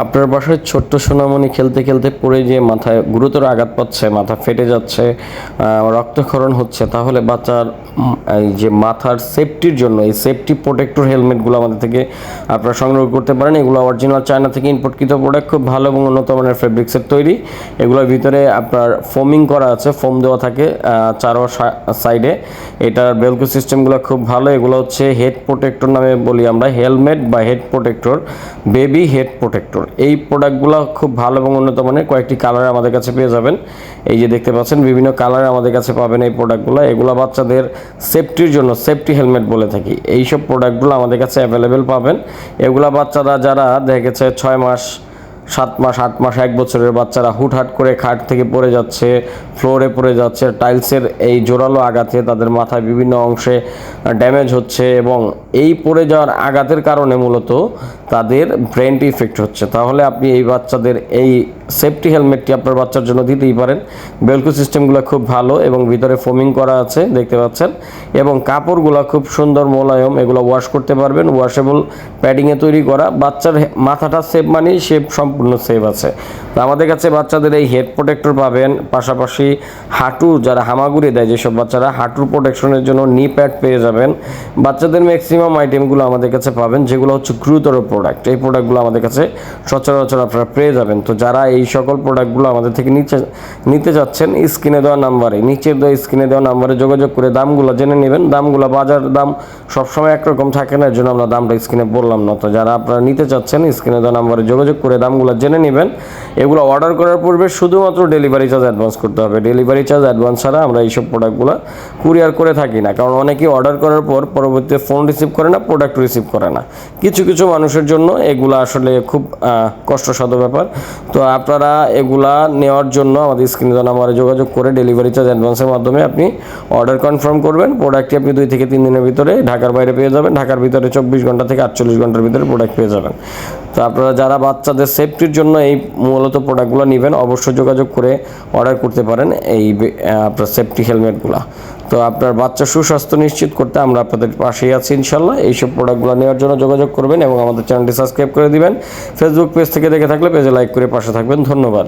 আপনার বাসায় ছোট্ট সোনামণি খেলতে খেলতে পড়ে যে মাথায় গুরুতর আঘাত পাচ্ছে, মাথা ফেটে যাচ্ছে রক্তক্ষরণ হচ্ছে, তাহলে বাচ্চার এই যে মাথার সেফটির জন্য, এই সেফটি প্রোটেক্টর হেলমেটগুলো আমাদের থেকে আপনারা সংগ্রহ করতে পারেন। এগুলো অরিজিনাল চায়না থেকে ইম্পোর্টকৃত প্রোডাক্ট খুব ভালো এবং উন্নত মানের ফেব্রিক্সের তৈরি। এগুলোর ভিতরে আপনার ফোমিং করা আছে ফোম দেওয়া থাকে চারো সাইডে এটার বেলকো সিস্টেমগুলো খুব ভালো, এগুলো হচ্ছে হেড প্রোটেক্টর নামে বলি আমরা হেলমেট বা head protector baby head protector এই প্রোডাক্টগুলো খুব ভালো এবং উন্নত মানের কয়েকটি কালার আমাদের কাছে পেয়ে যাবেন। এই যে দেখতে পাচ্ছেন, বিভিন্ন কালার আমাদের কাছে পাবেন এই প্রোডাক্টগুলো এগুলো বাচ্চাদের সেফটির জন্য সেফটি হেলমেট বলে থাকি। এইসব প্রোডাক্টগুলো আমাদের কাছে অ্যাভেলেবেল পাবেন। এগুলো বাচ্চারা যারা, দেখেছে ছয় মাস সাত মাস, আট মাস, এক বছরের বাচ্চারা হুটহাট করে খাট থেকে পড়ে যাচ্ছে, ফ্লোরে পড়ে যাচ্ছে, টাইলসের এই জোরালো আঘাতে তাদের মাথায় বিভিন্ন অংশে ড্যামেজ হচ্ছে এবং এই পড়ে যাওয়ার আঘাতের কারণে মূলত তাদের ব্রেনটি ইফেক্ট হচ্ছে। তাহলে আপনি এই বাচ্চাদের এই সেফটি হেলমেটটি আপনার বাচ্চার জন্য দিতেই পারেন। বেলকো সিস্টেমগুলো খুব ভালো এবং ভিতরে ফোমিং করা আছে, দেখতে পাচ্ছেন। এবং কাপড়গুলো খুব সুন্দর মোলায়ম, এগুলো ওয়াশ করতে পারবেন। ওয়াশেবল প্যাডিংয়ে তৈরি করা। বাচ্চার মাথাটা সেফ মানেই শেপ সম্পূর্ণ সেফ আছে। তো আমাদের কাছে বাচ্চাদের এই হেড প্রোটেক্টর পাবেন। পাশাপাশি হাঁটু, যারা হামাগুড়ি দেয়, যেসব বাচ্চারা হাঁটুর প্রোটেকশনের জন্য নি প্যাড পেয়ে যাবেন, বাচ্চাদের ম্যাক্সিমাম আইটেমগুলো আমাদের কাছে পাবেন, যেগুলো হচ্ছে গুরুতর প্রোডাক্ট এই প্রোডাক্টগুলো আমাদের কাছে সচরাচর আপনারা পেয়ে যাবেন। তো যারা এই সকল প্রোডাক্টগুলো আমাদের থেকে নিচে, নিতে যাচ্ছেন। স্ক্রিনে দেওয়া নাম্বারে নিচের দেওয়া স্ক্রিনে দেওয়া নাম্বারে যোগাযোগ করে দামগুলো জেনে নেবেন। দামগুলো বাজার দাম সবসময় একরকম থাকে না এর জন্য আমরা দামটা স্ক্রিনে বললাম না। তো যারা আপনারা নিতে চাচ্ছেন, স্ক্রিনে দেওয়া নাম্বারে যোগাযোগ করে দামগুলো জেনে নেবেন। এগুলো অর্ডার করার পূর্বে শুধুমাত্র ডেলিভারি চার্জ অ্যাডভান্স করতে হবে। ডেলিভারি চার্জ অ্যাডভান্স ছাড়া আমরা এইসব প্রোডাক্টগুলো কুরিয়ার করে থাকি না, কারণ অনেকেই অর্ডার করার পর পরবর্তীতে ফোন রিসিভ করে না প্রোডাক্ট রিসিভ করে না। কিছু কিছু মানুষের জন্য এগুলো আসলে খুব কষ্টসাধ্য ব্যাপার। তো আপনারা এগুলা নেওয়ার জন্য আমাদের স্ক্রিনে দেওয়া নাম্বারে যোগাযোগ করে ডেলিভারি চার্জ অ্যাডভান্সের মাধ্যমে আপনি অর্ডার কনফার্ম করবেন। প্রোডাক্টটি আপনি দুই থেকে তিন দিনের ভিতরে ঢাকার বাইরে পেয়ে যাবেন। ঢাকার ভিতরে চব্বিশ ঘণ্টা থেকে আটচল্লিশ ঘণ্টার ভিতরে প্রোডাক্ট পেয়ে যাবেন। তো আপনারা যারা বাচ্চাদের সেফটির জন্য এই মূলত প্রোডাক্টগুলো নেবেন, অবশ্যই যোগাযোগ করে অর্ডার করতে পারেন এই আপনার সেফটি হেলমেটগুলো তো আপনার বাচ্চা সুস্বাস্থ্য নিশ্চিত করতে আমরা আপনাদের পাশেই আছি, ইনশাল্লাহ। এইসব প্রোডাক্টগুলো নেওয়ার জন্য যোগাযোগ করবেন এবং আমাদের চ্যানেলটি সাবস্ক্রাইব করে দিবেন। ফেসবুক পেজ থেকে দেখে থাকলে পেজে লাইক করে পাশে থাকবেন। ধন্যবাদ।